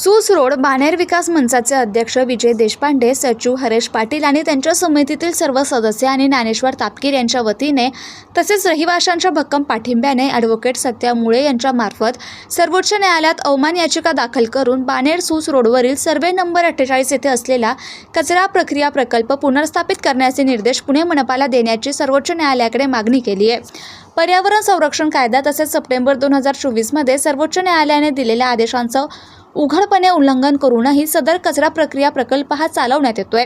सूस road Baner विकास मंचाचे अध्यक्ष विजय देशपांडे सचिव हरेश पाटील आणि त्यांच्या समितीतील सर्व सदस्य आणि ज्ञानेश्वर तापकीर यांच्या वतीने तसेच रहिवाशांच्या भक्कम पाठिंब्याने ॲडव्होकेट सत्या मुळे यांच्यामार्फत सर्वोच्च न्यायालयात अवमान याचिका दाखल करून बाणेर सूस रोडवरील सर्वे नंबर अठ्ठेचाळीस येथे असलेला कचरा प्रक्रिया प्रकल्प पुनर्स्थापित करण्याचे निर्देश पुणे मनपाला देण्याची सर्वोच्च न्यायालयाकडे मागणी केली आहे. पर्यावरण संरक्षण कायदा तसेच सप्टेंबर दोन हजार चोवीसमध्ये सर्वोच्च न्यायालयाने दिलेल्या आदेशांचं उघडपणे उल्लंघन करूनही सदर कचरा प्रक्रिया प्रकल्प हा चालवण्यात येतोय.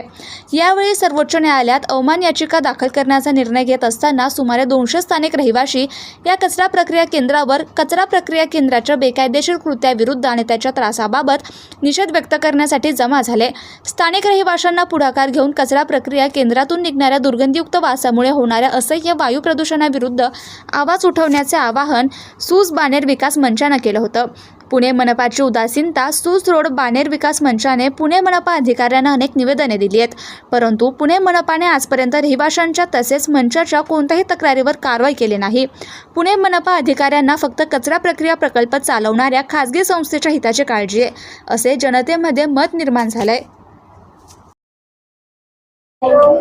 यावेळी सर्वोच्च न्यायालयात अवमान याचिका दाखल करण्याचा निर्णय घेत असताना सुमारे दोनशे स्थानिक रहिवाशी या कचरा प्रक्रिया केंद्रावर कचरा प्रक्रिया केंद्राच्या बेकायदेशीर कृत्याविरुद्ध आणि त्याच्या त्रासाबाबत निषेध व्यक्त करण्यासाठी जमा झाले. स्थानिक रहिवाशांना पुढाकार घेऊन कचरा प्रक्रिया केंद्रातून निघणाऱ्या दुर्गंधीयुक्त वासामुळे होणाऱ्या असह्य वायू प्रदूषणाविरुद्ध आवाज उठवण्याचे आवाहन सूज बानेर विकास मंचानं केलं होतं. पुणे मनपाची उदासीनता सूस रोड बाणेर विकास मंचाने पुणे मनपा अधिकाऱ्यांना अनेक निवेदने दिली आहेत. परंतु पुणे मनपाने आजपर्यंत रहिवाशांच्या तसेच मंचाच्या कोणत्याही तक्रारीवर कारवाई केली नाही. पुणे मनपा अधिकाऱ्यांना फक्त कचरा प्रक्रिया प्रकल्प चालवणाऱ्या खासगी संस्थेच्या हिताची काळजी आहे असे जनतेमध्ये मत निर्माण झालंय.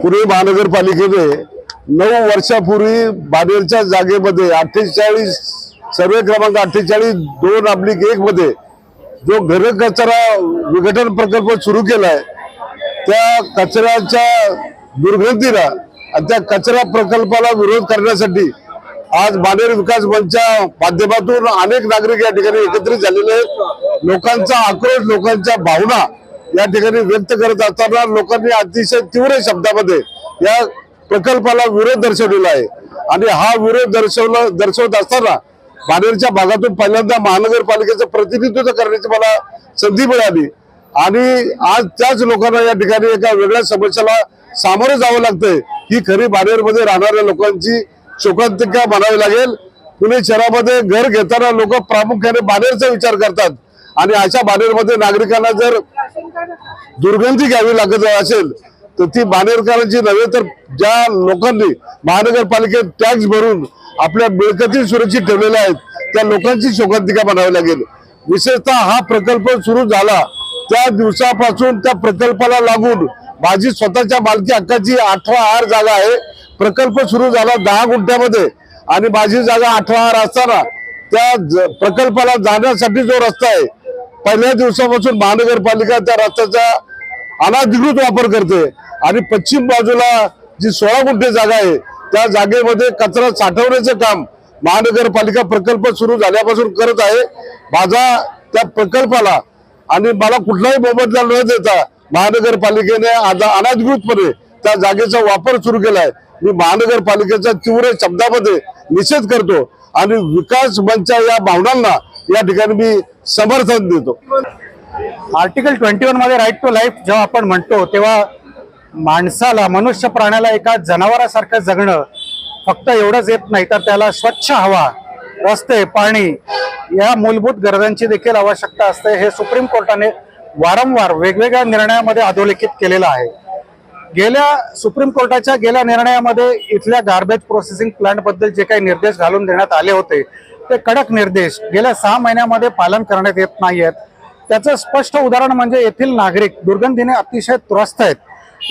पुणे महानगरपालिकेने नऊ वर्षापूर्वी बानेरच्या जागेमध्ये अठ्ठेचाळीस सर्वे क्रमांक अठ्ठेचाळीस दोन अब्लिक एक मध्ये जो घर कचरा विघटन प्रकल्प सुरू केलाय त्या कचऱ्याच्या दुर्गतीला आणि त्या कचरा प्रकल्पाला विरोध करण्यासाठी आज बानेर विकास मंचच्या माध्यमातून अनेक नागरिक या ठिकाणी एकत्रित झालेले आहेत. लोकांचा आक्रोश लोकांच्या भावना या ठिकाणी व्यक्त करत असताना लोकांनी अतिशय तीव्र शब्दामध्ये या प्रकल्पाला विरोध दर्शवलेला आहे. आणि हा विरोध दर्शवला दर्शवत असताना बानेरच्या भागातून पहिल्यांदा महानगरपालिकेचं प्रतिनिधित्व करण्याची मला संधी मिळाली. आणि आज त्याच लोकांना या ठिकाणी एका वेगळ्या समस्याला सामोरं जावं लागतंय. ही खरी बानेरमध्ये राहणाऱ्या लोकांची शोकांतिका म्हणावी लागेल. पुणे शहरामध्ये घर घेताना लोक प्रामुख्याने बानेरचा विचार करतात. आणि अशा बानेरमध्ये नागरिकांना जर दुर्गंधी घ्यावी लागत असेल तर ती बानेरकरांची नव्हे तर ज्या लोकांनी महानगरपालिकेत टॅक्स भरून आपल्या मिळकती सुरक्षित ठेवलेल्या आहेत. त्या लोकांची शोकांतिका बनावी लागेल. विशेषतः हा प्रकल्प सुरू झाला त्या दिवसापासून त्या प्रकल्पाला लागून माझी स्वतःच्या मालकी हक्काची अठरा आर जागा आहे. प्रकल्प सुरू झाला दहा गुंठ्यामध्ये आणि माझी जागा अठरा आर असताना त्या ज- प्रकल्पाला जाण्यासाठी जो रस्ता आहे पहिल्या दिवसापासून महानगरपालिका त्या रस्त्याचा अनाधिकृत वापर करते. आणि पश्चिम बाजूला जी सोळा गुंठे जागा आहे त्या जागेमध्ये कचरा साठवण्याचं काम महानगरपालिका प्रकल्प सुरू झाल्यापासून करत आहे. माझा त्या प्रकल्पाला आणि मला कुठलाही मोबदला न देता महानगरपालिकेने आता अनाधिकृतपणे त्या जागेचा वापर सुरू केलाय. मी महानगरपालिकेचा तीव्र शब्दामध्ये निषेध करतो आणि विकास मंचा या भावनांना या ठिकाणी मी समर्थन देतो. आर्टिकल ट्वेंटी वनमध्ये राईट टू लाईफ जेव्हा आपण म्हणतो तेव्हा माणसाला मनुष्य प्राण्याला एका जनावरासारखं जगणं फक्त एवढंच येत नाही तर त्याला स्वच्छ हवा रस्ते पाणी या मूलभूत गरजांची देखील आवश्यकता असते. हे सुप्रीम कोर्टाने वारंवार वेगवेगळ्या निर्णयामध्ये अधोलेखित केलेलं आहे. गेल्या सुप्रीम कोर्टाच्या गेल्या निर्णयामध्ये इथल्या गार्बेज प्रोसेसिंग प्लांटबद्दल जे काही निर्देश घालून देण्यात आले होते ते कडक निर्देश गेल्या सहा महिन्यामध्ये पालन करण्यात येत नाही आहेत त्याचं स्पष्ट उदाहरण म्हणजे येथील नागरिक दुर्गंधीने अतिशय त्रस्त आहेत.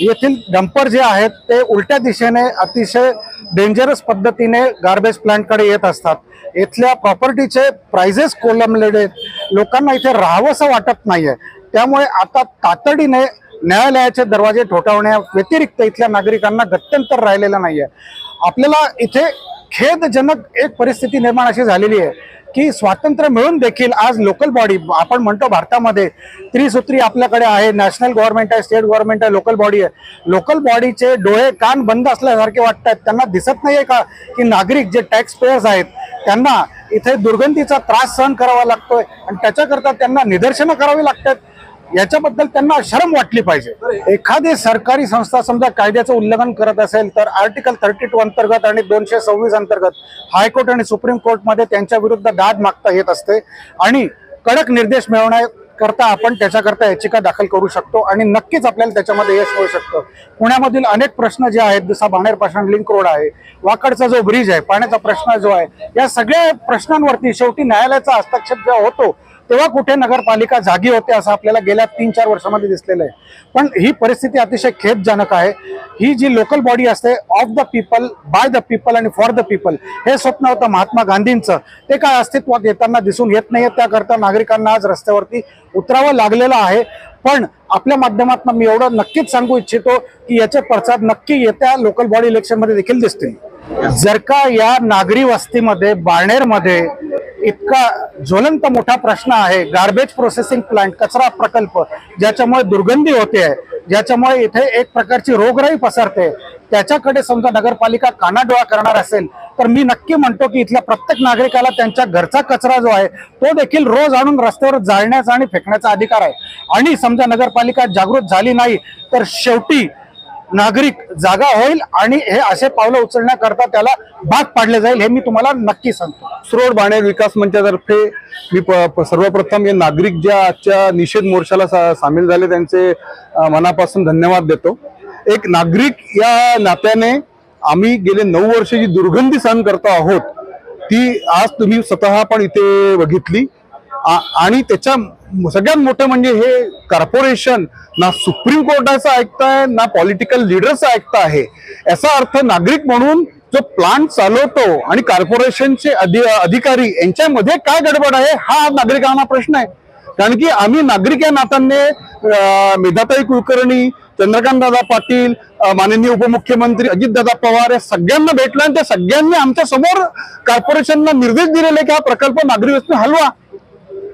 येथील डंपर जे आहेत ते उलट्या दिशेने अतिशय डेंजरस पद्धतीने गार्बेज प्लांटकडे येत असतात. इथल्या प्रॉपर्टीचे प्राइजेस कोलमलेले लोकांना इथे राहावंसं वाटत नाहीये. त्यामुळे आता तातडीने न्यायालयाचे दरवाजे ठोठावण्या व्यतिरिक्त इथल्या नागरिकांना गत्यंतर राहिलेलं आहे आपल्याला इथे खेदजनक एक परिस्थिती निर्माण अशी झालेली आहे. की स्वातंत्र्य मिळून देखील आज लोकल बॉडी आपण म्हणतो भारतामध्ये त्रिसूत्री आपल्याकडे आहे नॅशनल गव्हर्नमेंट आहे स्टेट गव्हर्नमेंट आहे लोकल बॉडी आहे. लोकल बॉडीचे डोळे कान बंद असल्यासारखे वाटत आहेत त्यांना दिसत नाहीये का की नागरिक जे टॅक्स पेयर्स आहेत त्यांना इथे दुर्गंधीचा त्रास सहन करावा लागतोय आणि त्याच्याकरता त्यांना निदर्शनं करावी लागतात? याच्याबद्दल त्यांना शरम वाटली पाहिजे. एखादी सरकारी संस्था समजा कायद्याचं उल्लंघन करत असेल तर आर्टिकल थर्टी टू अंतर्गत आणि दोनशे सव्वीस अंतर्गत हायकोर्ट आणि सुप्रीम कोर्टमध्ये त्यांच्या विरुद्ध दाद मागता येत असते. आणि कडक निर्देश मिळवण्याकरता आपण त्याच्याकरता याचिका दाखल करू शकतो आणि नक्कीच आपल्याला त्याच्यामध्ये यश मिळू शकतं. पुण्यामधील अनेक प्रश्न जे आहेत जसा बाणेर लिंक रोड आहे वाकडचा जो ब्रिज आहे पाण्याचा प्रश्न जो आहे या सगळ्या प्रश्नांवरती शेवटी न्यायालयाचा हस्तक्षेप जेव्हा होतो तेव्हा कुठे नगरपालिका जागी होते असं आपल्याला गेल्या तीन चार वर्षामध्ये दिसलेलं आहे. पण ही परिस्थिती अतिशय खेदजनक आहे. ही जी लोकल बॉडी असते of the people by the people आणि फॉर द पीपल हे स्वप्न होतं महात्मा गांधींचं. ते काय अस्तित्वात येताना दिसून येत नाही त्याकरता नागरिकांना आज रस्त्यावरती उतरावं लागलेलं आहे. पण आपल्या माध्यमातून मी एवढं नक्कीच सांगू इच्छितो की याचे पडसाद नक्की येत्या लोकल बॉडी इलेक्शनमध्ये देखील दिसतील. जर का या नागरी वस्तीमध्ये बाणेरमध्ये इतका ज्वलंत मोठा प्रश्न आहे. गार्बेज प्रोसेसिंग प्लांट कचरा प्रकल्प ज्याच्यामुळे दुर्गंधी होते आहे ज्याच्यामुळे इथे एक प्रकारची रोगराई पसरते. त्याच्याकडे समजा नगरपालिका कानाडोळा करणार असेल तर मी नक्की म्हणतो की इथल्या प्रत्येक नागरिकाला त्यांच्या घरचा कचरा जो आहे तो देखील रोज आणून रस्त्यावर जाळण्याचा आणि फेकण्याचा अधिकार आहे. आणि समजा नगरपालिका जागृत झाली नाही तर शेवटी नागरिक जागा होईल आणि हे असे पावलं उचलण्याकरता त्याला भाग पाडले जाईल हे मी तुम्हाला नक्की सांगतो. सुरोड बाणे विकास मंचातर्फे मी प- प- सर्वप्रथम हे नागरिक ज्या आजच्या निषेध मोर्चाला सा- सामील झाले त्यांचे मनापासून धन्यवाद देतो. एक नागरिक या नात्याने आम्ही गेले नऊ वर्ष जी दुर्गंधी सहन करतो आहोत ती आज तुम्ही स्वतः पण इथे बघितली. आ- आणि त्याच्या सगळ्यात मोठं म्हणजे हे कॉर्पोरेशन ना सुप्रीम कोर्टाचं ऐकताय ना पॉलिटिकल लिडरचं ऐकता आहे याचा अर्थ नागरिक म्हणून जो प्लांट चालवतो आणि कॉर्पोरेशनचे अधि- अधिकारी यांच्यामध्ये काय गडबड आहे हा नागरिकांना प्रश्न आहे. कारण की आम्ही नागरिक या नात्याने मेधाताई कुलकर्णी चंद्रकांत दादा पाटील माननीय उपमुख्यमंत्री अजितदादा पवार या सगळ्यांना भेटलं आणि त्या सगळ्यांनी आमच्यासमोर कॉर्पोरेशनला निर्देश दिलेले की हा प्रकल्प नागरिक हलवा.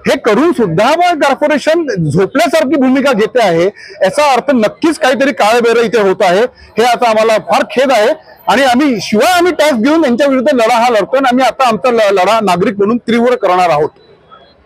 हे करून सुद्धा मग कॉर्पोरेशन झोपल्यासारखी भूमिका घेते आहे. याचा अर्थ नक्कीच काहीतरी काळबेरं इथे होत आहे. हे आता आम्हाला फार खेद आहे. आणि आम्ही शिवाय आम्ही टॅक्स घेऊन यांच्या विरुद्ध लढा हा लढतोय आणि आम्ही आता आमचा ल- लढा नागरिक म्हणून तीव्र करणार आहोत.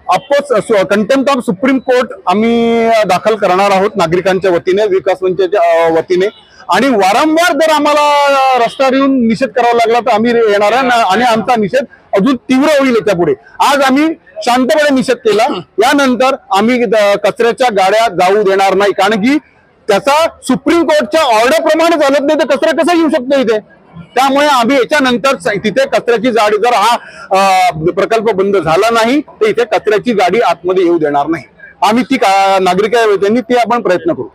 Oppose contempt of supreme court आम्ही दाखल करणार आहोत नागरिकांच्या वतीने विकास मंचाच्या वतीने. आणि वारंवार जर आम्हाला रस्त्यावर येऊन निषेध करावा लागला तर आम्ही येणार आहे आणि आमचा निषेध अजून तीव्र होईल याच्यापुढे आज आम्ही शांतपणे निषेध केला. यानंतर आम्ही कचऱ्याच्या गाड्या जाऊ देणार नाही. कारण की त्याचा सुप्रीम कोर्टच्या ऑर्डर प्रमाणे चालत नाही तर कचरा कसा येऊ शकतो इथे? त्यामुळे आम्ही याच्यानंतर तिथे कचऱ्याची गाडी जर हा प्रकल्प बंद झाला नाही तर इथे कचऱ्याची गाडी आतमध्ये येऊ देणार नाही. आम्ही ती का- नागरिक त्यांनी ते आपण प्रयत्न करू.